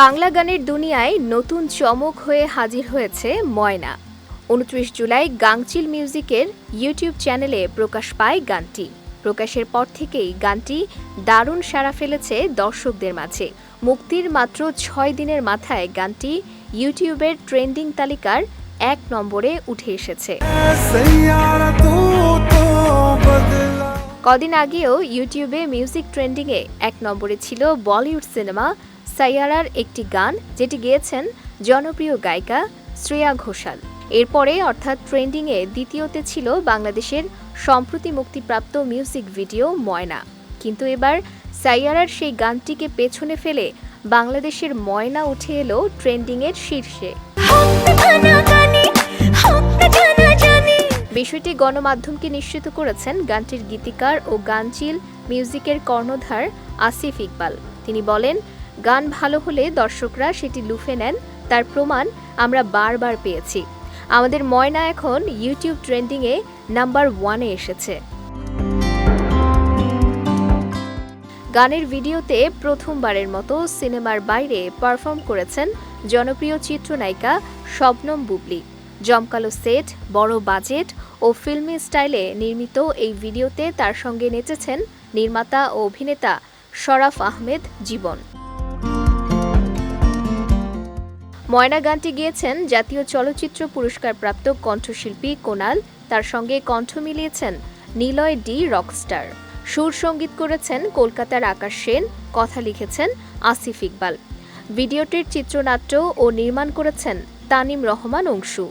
বাংলা গানের দুনিয়ায় নতুন চমক হয়ে হাজির হয়েছে ময়না। উনত্রিশ জুলাই গাংচিল মিউজিকের ইউটিউব চ্যানেলে প্রকাশ পায় গানটি। প্রকাশের পর থেকেই গানটি দারুণ সাড়া ফেলেছে দর্শকদের মাঝে। মুক্তির মাত্র ছয় দিনের মাথায় গানটি ইউটিউবের ট্রেন্ডিং তালিকার এক নম্বরে উঠে এসেছে। কদিন আগেও ইউটিউবে মিউজিক ট্রেন্ডিংয়ে এক নম্বরে ছিল বলিউড সিনেমা সাইয়ারার একটি গান, যেটি গেয়েছেন জনপ্রিয় গায়িকা শ্রেয়া ঘোষাল। এরপরে অর্থাৎ ট্রেন্ডিংয়ে দ্বিতীয়তে ছিল বাংলাদেশের সম্প্রতি মুক্তিপ্রাপ্ত মিউজিক ভিডিও ময়না। কিন্তু এবার সাইয়ারার সেই গানটিকে পেছনে ফেলে বাংলাদেশের ময়না উঠে এলো ট্রেন্ডিংয়ের শীর্ষে। বিষয়টি গণমাধ্যমকে নিশ্চিত করেছেন গানটির গীতিকার ও গানচিল মিউজিকের কর্ণধার আসিফ ইকবাল। তিনি বলেন গান ভালো হলে দর্শকরা সেটি লুফে নেন। তার প্রমাণ আমরা বারবার পেয়েছি। আমাদের ময়না এখন ইউটিউব ট্রেন্ডিংয়ে নাম্বার ওয়ানে এসেছে। গানের ভিডিওতে প্রথমবারের মতো সিনেমার বাইরে পারফর্ম করেছেন জনপ্রিয় চিত্রনায়িকা শবনম বুবলি। জমকালো সেট বড় বাজেট ও ফিল্মি স্টাইলে নির্মিত এই ভিডিওতে তার সঙ্গে নেচেছেন নির্মাতা ও অভিনেতা শরাফ আহমেদ জীবন। ময়না গানটি গিয়েছেন জাতীয় চলচ্চিত্র পুরস্কারপ্রাপ্ত কণ্ঠশিল্পী কোনাল। তার সঙ্গে কণ্ঠ মিলিয়েছেন নিলয় ডি রকস্টার। সুর সংগীত করেছেন কলকাতার আকাশ সেন। কথা লিখেছেন আসিফ ইকবাল। ভিডিওটির চিত্রনাট্য ও নির্মাণ করেছেন তানিম রহমান অংশু।